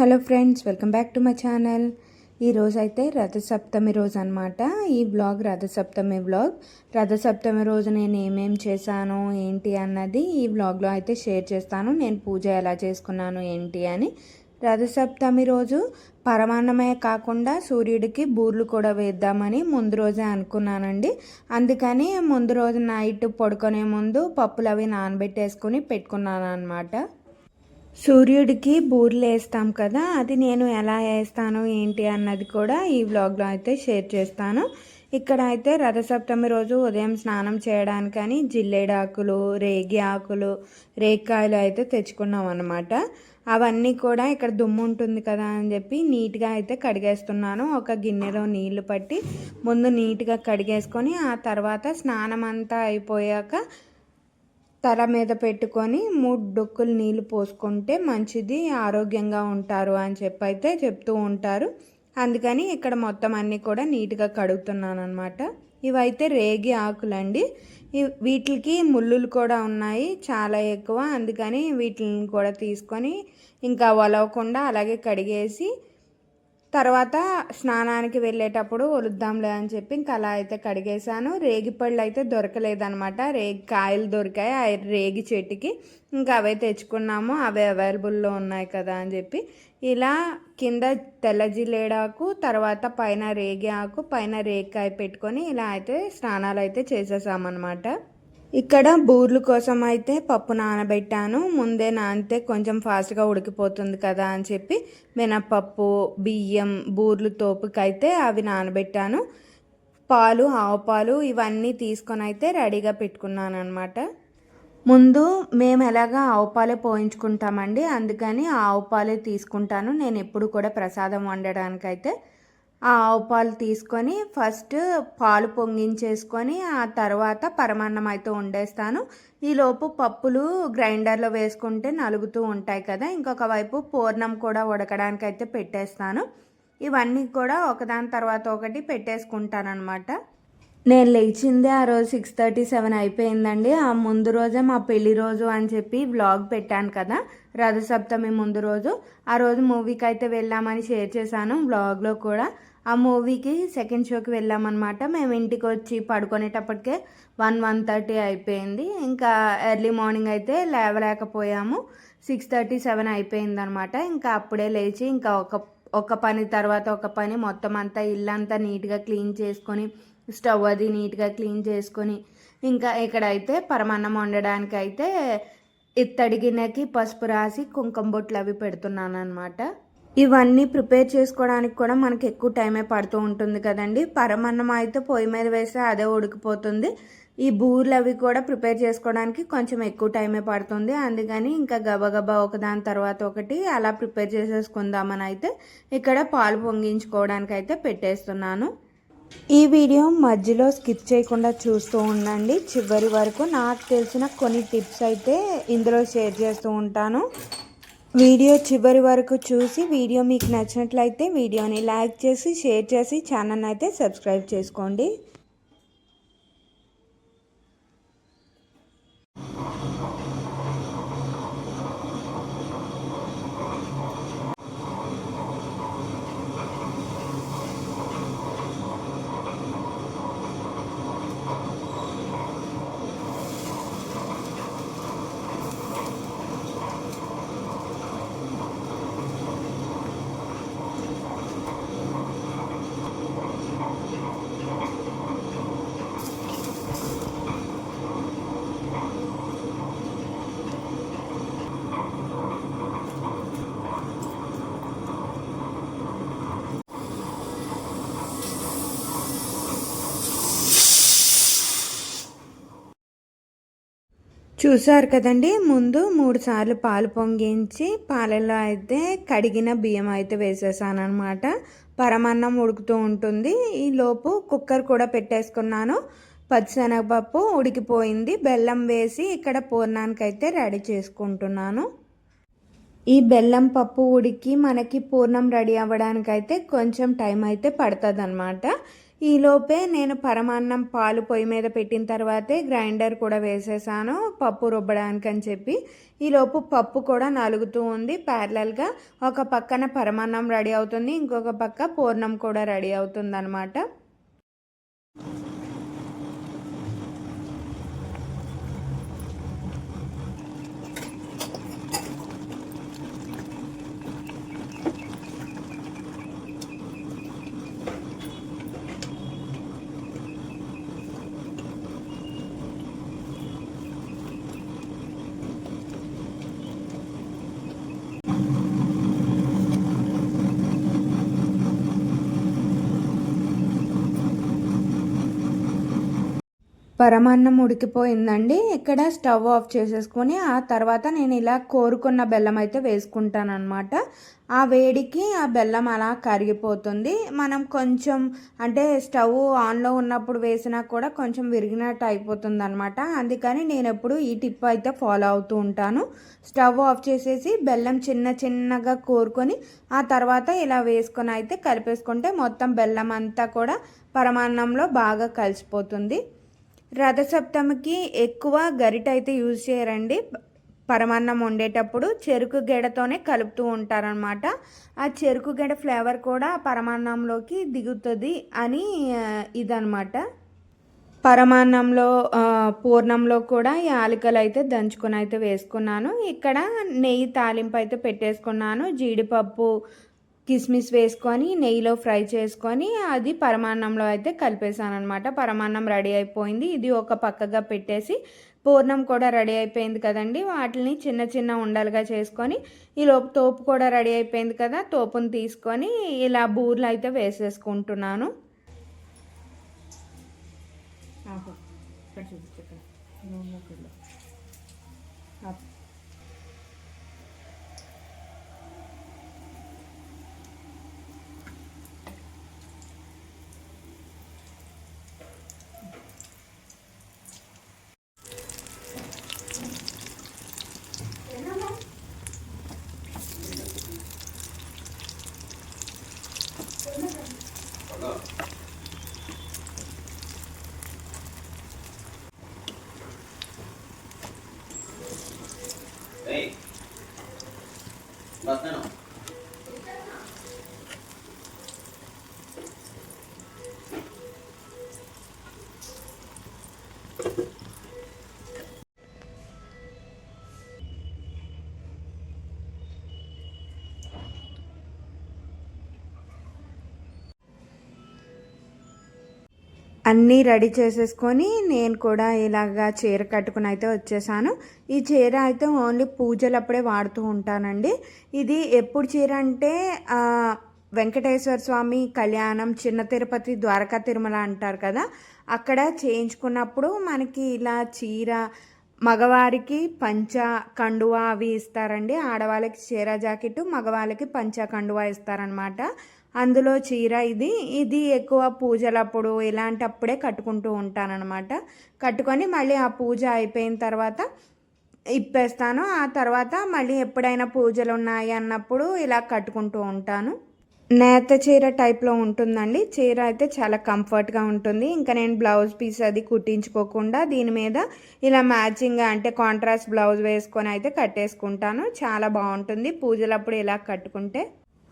Hello friends welcome back to my channel. ఈరోజు అయితే రథసప్తమి రోజు అనమాట ఈ బ్లాగ్ రథసప్తమి బ్లాగ్. రథసప్తమి రోజు నేను ఏమేం చేశాను ఏంటి అన్నది ఈ బ్లాగ్లో అయితే షేర్ చేస్తాను. నేను పూజ ఎలా చేసుకున్నాను ఏంటి అని. రథసప్తమి రోజు పరమాన్నమే కాకుండా సూర్యుడికి బూర్లు కూడా వేద్దామని ముందు రోజే అనుకున్నానండి. అందుకని ముందు రోజు నైట్ పడుకునే ముందు పప్పులు అవి నానబెట్టేసుకుని పెట్టుకున్నాను అనమాట సూర్యుడికి బూర్లు వేస్తాం కదా అది నేను ఎలా వేస్తాను ఏంటి అన్నది కూడా ఈ వ్లాగ్లో అయితే షేర్ చేస్తాను. ఇక్కడ అయితే రథసప్తమి రోజు ఉదయం స్నానం చేయడానికని జిల్లేడు ఆకులు రేగి ఆకులు రేగికాయలు అయితే తెచ్చుకున్నాం అనమాట అవన్నీ కూడా ఇక్కడ దుమ్ము ఉంటుంది కదా అని చెప్పి నీట్గా అయితే కడిగేస్తున్నాను. ఒక గిన్నెలో నీళ్ళు పట్టి ముందు నీట్గా కడిగేసుకొని ఆ తర్వాత స్నానం అంతా అయిపోయాక తల మీద పెట్టుకొని మూడు డొక్కులు నీళ్ళు పోసుకుంటే మంచిది ఆరోగ్యంగా ఉంటారు అని చెప్పి అయితే చెప్తూ ఉంటారు. అందుకని ఇక్కడ మొత్తం అన్నీ కూడా నీట్గా కడుగుతున్నాను అనమాట ఇవైతే రేగి ఆకులండి. వీటికి ముళ్ళులు కూడా ఉన్నాయి చాలా ఎక్కువ. అందుకని వీటిని కూడా తీసుకొని ఇంకా వలవకుండా అలాగే కడిగేసి తర్వాత స్నానానికి వెళ్ళేటప్పుడు వలుద్దాంలే అని చెప్పి ఇంకా అలా అయితే కడిగేశాను. రేగి పళ్ళు అయితే దొరకలేదనమాట రేగి కాయలు దొరికాయి. ఆ రేగి చెట్టుకి ఇంకా అవే తెచ్చుకున్నాము. అవే అవైలబుల్లో ఉన్నాయి కదా అని చెప్పి ఇలా కింద తెల్ల జిల్లేడాకు తర్వాత పైన రేగి ఆకు పైన రేగికాయ పెట్టుకొని ఇలా అయితే స్నానాలు అయితే చేసేసామన్నమాట. ఇక్కడ బూర్లు కోసం అయితే పప్పు నానబెట్టాను. ముందే నానితే కొంచెం ఫాస్ట్గా ఉడికిపోతుంది కదా అని చెప్పి మినపప్పు బియ్యం బూర్లు తోపుకైతే అవి నానబెట్టాను. పాలు ఆవు పాలు ఇవన్నీ తీసుకొని అయితే రెడీగా పెట్టుకున్నాను అనమాట ముందు మేము ఎలాగా ఆవుపాలే పోయించుకుంటామండి? అందుకని ఆవు పాలే తీసుకుంటాను. నేను ఎప్పుడు కూడా ప్రసాదం వండడానికైతే ఆ ఆవు పాలు తీసుకొని ఫస్ట్ పాలు పొంగించేసుకొని ఆ తర్వాత పరమాన్నం అయితే వండేస్తాను. ఈలోపు పప్పులు గ్రైండర్లో వేసుకుంటే నలుగుతూ ఉంటాయి కదా ఇంకొక వైపు పూర్ణం కూడా ఉడకడానికి అయితే పెట్టేస్తాను. ఇవన్నీ కూడా ఒకదాని తర్వాత ఒకటి పెట్టేసుకుంటానమాట నేను లేచిందే ఆ రోజు సిక్స్ థర్టీ సెవెన్ అయిపోయిందండి. ఆ ముందు రోజే మా పెళ్ళి రోజు అని చెప్పి వ్లాగ్ పెట్టాను కదా రథసప్తమి ముందు రోజు. ఆ రోజు మూవీకి అయితే వెళ్ళామని షేర్ చేశాను వ్లాగ్లో కూడా. ఆ మూవీకి సెకండ్ షోకి వెళ్ళామన్నమాట. మేము ఇంటికి వచ్చి పడుకునేటప్పటికే వన్ వన్ థర్టీ అయిపోయింది. ఇంకా ఎర్లీ మార్నింగ్ అయితే లేవలేకపోయాము. సిక్స్ థర్టీ సెవెన్ అయిపోయింది అనమాట ఇంకా అప్పుడే లేచి ఇంకా ఒక ఒక పని తర్వాత ఒక పని మొత్తం అంతా ఇల్లంతా నీట్గా క్లీన్ చేసుకొని స్టవ్ అది నీట్గా క్లీన్ చేసుకొని ఇంకా ఇక్కడైతే పరమాన్నం వండడానికి అయితే ఇత్తడి గిన్నెకి పసుపు రాసి కుంకుమ బొట్లు అవి పెడుతున్నాను అనమాట ఇవన్నీ ప్రిపేర్ చేసుకోవడానికి కూడా మనకి ఎక్కువ టైమే పడుతూ ఉంటుంది కదండి. పరమన్నం అయితే పొయ్యి మీద వేస్తే అదే ఉడికిపోతుంది. ఈ బూర్లు అవి కూడా ప్రిపేర్ చేసుకోవడానికి కొంచెం ఎక్కువ టైమే పడుతుంది. అందుకని ఇంకా గబగబా ఒకదాని తర్వాత ఒకటి అలా ప్రిపేర్ చేసేసుకుందామని అయితే ఇక్కడ పాలు పొంగించుకోవడానికి అయితే పెట్టేస్తున్నాను. ఈ వీడియో మధ్యలో స్కిప్ చేయకుండా చూస్తూ ఉండండి. చివరి వరకు నాకు తెలిసిన కొన్ని టిప్స్ అయితే ఇందులో షేర్ చేస్తూ ఉంటాను. వీడియో చివరి వరకు చూసి వీడియో మీకు నచ్చినట్లయితే వీడియోని లైక్ చేసి షేర్ చేసి ఛానల్ అయితే సబ్స్క్రైబ్ చేసుకోండి. చూసారు కదండి ముందు మూడు సార్లు పాలు పొంగించి పాలలో అయితే కడిగిన బియ్యం అయితే వేసేసాను అనమాట పరమాన్నం ఉడుకుతూ ఉంటుంది. ఈ లోపు కుక్కర్ కూడా పెట్టేసుకున్నాను. పచ్చిశనగపప్పు ఉడికిపోయింది. బెల్లం వేసి ఇక్కడ పూర్ణానికి అయితే రెడీ చేసుకుంటున్నాను. ఈ బెల్లం పప్పు ఉడికి మనకి పూర్ణం రెడీ అవ్వడానికైతే కొంచెం టైం అయితే పడుతుంది ఈలోపే నేను పరమాన్నం పాలు పొయ్యి మీద పెట్టిన తర్వాతే గ్రైండర్ కూడా వేసేసాను పప్పు రుబ్బడానికి అని చెప్పి ఈలోపు పప్పు కూడా నలుగుతూ ఉంది. ప్యారలల్గా ఒక పక్కన పరమాన్నం రెడీ అవుతుంది ఇంకొక పక్క పూర్ణం కూడా రెడీ అవుతుంది అనమాట పరమాన్నం ఉడికిపోయిందండి. ఇక్కడ స్టవ్ ఆఫ్ చేసేసుకొని ఆ తర్వాత నేను ఇలా కోరుకున్న బెల్లం అయితే వేసుకుంటాను అనమాట ఆ వేడికి ఆ బెల్లం అలా కరిగిపోతుంది. మనం కొంచెం అంటే స్టవ్ ఆన్లో ఉన్నప్పుడు వేసినా కూడా కొంచెం విరిగినట్టు అయిపోతుంది అనమాట అందుకని నేను ఎప్పుడు ఈ టిప్ అయితే ఫాలో అవుతూ ఉంటాను. స్టవ్ ఆఫ్ చేసేసి బెల్లం చిన్న చిన్నగా కోరుకొని ఆ తర్వాత ఇలా వేసుకొని అయితే కలిపేసుకుంటే మొత్తం బెల్లం అంతా కూడా పరమాన్నంలో బాగా కలిసిపోతుంది. రథసప్తమికి ఎక్కువ గరిట అయితే యూజ్ చేయరండి. పరమాన్నం వండేటప్పుడు చెరుకు గెడతోనే కలుపుతూ ఉంటారనమాట ఆ చెరుకు గెడ ఫ్లేవర్ కూడా పరమాన్నంలోకి దిగుతుంది అని ఇదనమాట పరమాన్నంలో పూర్ణంలో కూడా యాలకలు అయితే దంచుకొని అయితే వేసుకున్నాను. ఇక్కడ నెయ్యి తాలింపు అయితే పెట్టేసుకున్నాను. జీడిపప్పు కిస్మిస్ వేసుకొని నెయ్యిలో ఫ్రై చేసుకొని అది పరమాన్నంలో అయితే కలిపేశాను అనమాట పరమాన్నం రెడీ అయిపోయింది. ఇది ఒక పక్కగా పెట్టేసి పూర్ణం కూడా రెడీ అయిపోయింది కదండి. వాటిని చిన్న చిన్న ఉండలుగా చేసుకొని ఈ లోపు తోపు కూడా రెడీ అయిపోయింది కదా తోపును తీసుకొని ఇలా బూర్లు అయితే వేసేసుకుంటున్నాను. Hey. అన్నీ రెడీ చేసేసుకొని నేను కూడా ఇలాగా చీర కట్టుకుని అయితే వచ్చేసాను. ఈ చీర అయితే ఓన్లీ పూజలప్పుడే వాడుతూ ఉంటానండి. ఇది ఎప్పుడు చీర అంటే వెంకటేశ్వర స్వామి కళ్యాణం చిన్న తిరుపతి ద్వారకా తిరుమల అంటారు కదా? అక్కడ చేయించుకున్నప్పుడు మనకి ఇలా చీర మగవారికి పంచ కండువా అవి ఇస్తారండి. ఆడవాళ్ళకి చీర జాకెట్ మగవాళ్ళకి పంచ కండువా ఇస్తారనమాట అందులో చీర ఇది. ఇది ఎక్కువ పూజలప్పుడు ఇలాంటప్పుడే కట్టుకుంటూ ఉంటానన్నమాట. కట్టుకొని మళ్ళీ ఆ పూజ అయిపోయిన తర్వాత ఇప్పేస్తాను. ఆ తర్వాత మళ్ళీ ఎప్పుడైనా పూజలు ఉన్నాయి అన్నప్పుడు ఇలా కట్టుకుంటూ ఉంటాను. నేత చీర టైప్లో ఉంటుందండి. చీర అయితే చాలా కంఫర్ట్గా ఉంటుంది. ఇంకా నేను బ్లౌజ్ పీస్ అది కుట్టించుకోకుండా దీని మీద ఇలా మ్యాచింగ్ అంటే కాంట్రాస్ట్ బ్లౌజ్ వేసుకొని అయితే కట్టేసుకుంటాను. చాలా బాగుంటుంది. పూజలప్పుడు ఇలా కట్టుకుంటే.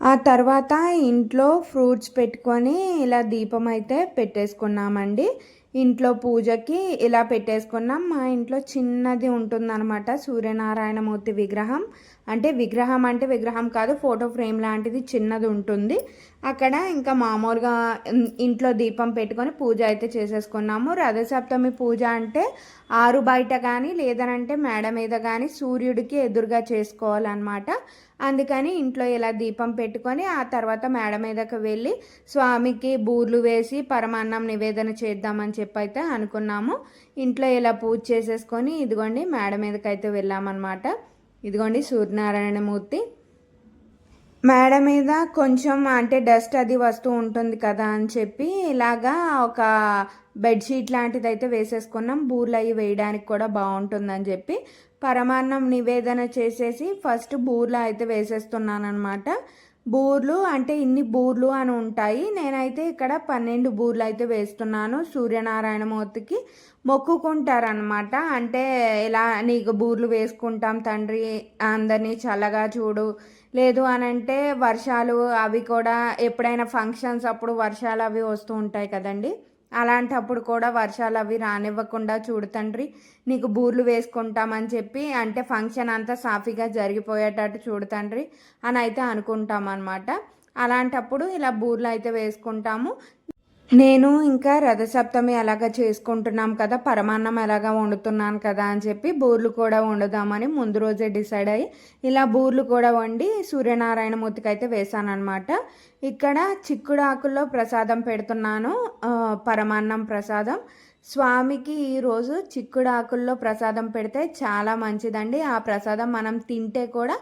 ఆ తర్వాత ఇంట్లో ఫ్రూట్స్ పెట్టుకొని ఇలా దీపం అయితే పెట్టేసుకున్నామండి. ఇంట్లో పూజకి ఇలా పెట్టేసుకున్నాం. మా ఇంట్లో చిన్నది ఉంటుందన్నమాట సూర్యనారాయణమూర్తి విగ్రహం. అంటే విగ్రహం అంటే విగ్రహం కాదు ఫోటో ఫ్రేమ్ లాంటిది చిన్నది ఉంటుంది. అక్కడ ఇంకా మామూలుగా ఇంట్లో దీపం పెట్టుకొని పూజ అయితే చేసేసుకున్నాము. రథసప్తమి పూజ అంటే ఆరు బయట కానీ లేదనంటే మేడ మీద కానీ సూర్యుడికి ఎదురుగా చేసుకోవాలన్నమాట. అందుకని ఇంట్లో ఇలా దీపం పెట్టుకొని ఆ తర్వాత మేడ మీదకి వెళ్ళి స్వామికి బూర్లు వేసి పరమాన్నం నివేదన చేద్దామని చెప్పి అయితే అనుకున్నాము. ఇంట్లో ఇలా పూజ చేసేసుకొని ఇదిగోండి మేడ మీదకి అయితే వెళ్ళామన్నమాట. ఇదిగోండి సూర్యనారాయణమూర్తి. మేడ మీద కొంచెం అంటే డస్ట్ అది వస్తూ ఉంటుంది కదా అని చెప్పి ఇలాగా ఒక బెడ్షీట్ లాంటిది అయితే వేసేసుకున్నాం. బూర్లు అవి వేయడానికి కూడా బాగుంటుందని చెప్పి పరమాన్నం నివేదన చేసేసి ఫస్ట్ బూర్లు అయితే వేసేస్తున్నాను అనమాట బూర్లు అంటే ఇన్ని బూర్లు అని ఉంటాయి. నేనైతే ఇక్కడ పన్నెండు బూర్లు అయితే వేస్తున్నాను సూర్యనారాయణ మూర్తికి మొక్కుకుంటారనమాట అంటే ఇలా నీకు బూర్లు వేసుకుంటాం తండ్రి అందరినీ చల్లగా చూడు. లేదు అని అంటే వర్షాలు అవి కూడా ఎప్పుడైనా ఫంక్షన్స్ అప్పుడు వర్షాలు అవి వస్తూ ఉంటాయి కదండి. అలాంటప్పుడు కూడా వర్షాలు అవి రానివ్వకుండా చూడు తండ్రి నీకు బూర్లు వేసుకుంటామని చెప్పి అంటే ఫంక్షన్ అంతా సాఫీగా జరిగిపోయేటట్టు చూడు తండ్రి అని అయితే అనుకుంటాం అనమాట అలాంటప్పుడు ఇలా బూర్లు అయితే వేసుకుంటాము. నేను ఇంకా రథసప్తమి ఎలాగ చేసుకుంటున్నాం కదా పరమాన్నం ఎలాగ వండుతున్నాను కదా అని చెప్పి బూర్లు కూడా వండుదామని ముందు రోజే డిసైడ్ అయ్యి ఇలా బూర్లు కూడా వండి సూర్యనారాయణ మూర్తికి అయితే వేసాను అనమాట ఇక్కడ చిక్కుడు ఆకుల్లో ప్రసాదం పెడుతున్నాను పరమాన్నం ప్రసాదం. స్వామికి ఈరోజు చిక్కుడు ఆకుల్లో ప్రసాదం పెడితే చాలా మంచిదండి. ఆ ప్రసాదం మనం తింటే కూడా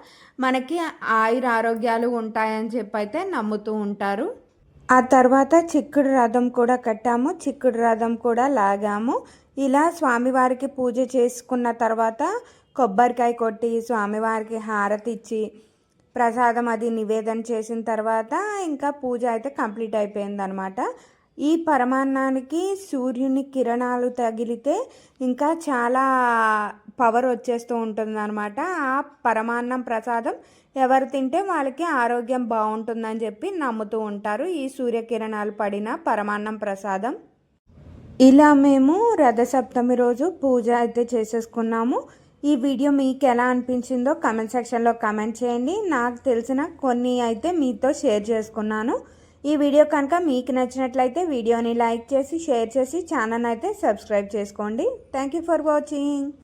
మనకి ఆయుర ఆరోగ్యాలు ఉంటాయని చెప్పి అయితే నమ్ముతూ ఉంటారు. ఆ తర్వాత చిక్కుడు రథం కూడా కట్టాము చిక్కుడు రథం కూడా లాగాము. ఇలా స్వామివారికి పూజ చేసుకున్న తర్వాత కొబ్బరికాయ కొట్టి స్వామివారికి హారతి ఇచ్చి ప్రసాదం అది నివేదన చేసిన తర్వాత ఇంకా పూజ అయితే కంప్లీట్ అయిపోయిందనమాట ఈ పరమాన్నానికి సూర్యుని కిరణాలు తగిలితే ఇంకా చాలా పవర్ వచ్చేస్తూ ఉంటుంది అనమాట ఆ పరమాన్నం ప్రసాదం ఎవరు తింటే వాళ్ళకి ఆరోగ్యం బాగుంటుందని చెప్పి నమ్ముతూ ఉంటారు ఈ సూర్యకిరణాలు పడిన పరమాన్నం ప్రసాదం. ఇలా మేము రథసప్తమి రోజు పూజ అయితే చేసేసుకున్నాము. ఈ వీడియో మీకు ఎలా అనిపించిందో కమెంట్ సెక్షన్లో కమెంట్ చేయండి. నాకు తెలిసిన కొన్ని అయితే మీతో షేర్ చేసుకున్నాను. ఈ వీడియో కనుక మీకు నచ్చినట్లయితే వీడియోని లైక్ చేసి షేర్ చేసి ఛానల్ అయితే సబ్స్క్రైబ్ చేసుకోండి. Thank you for watching.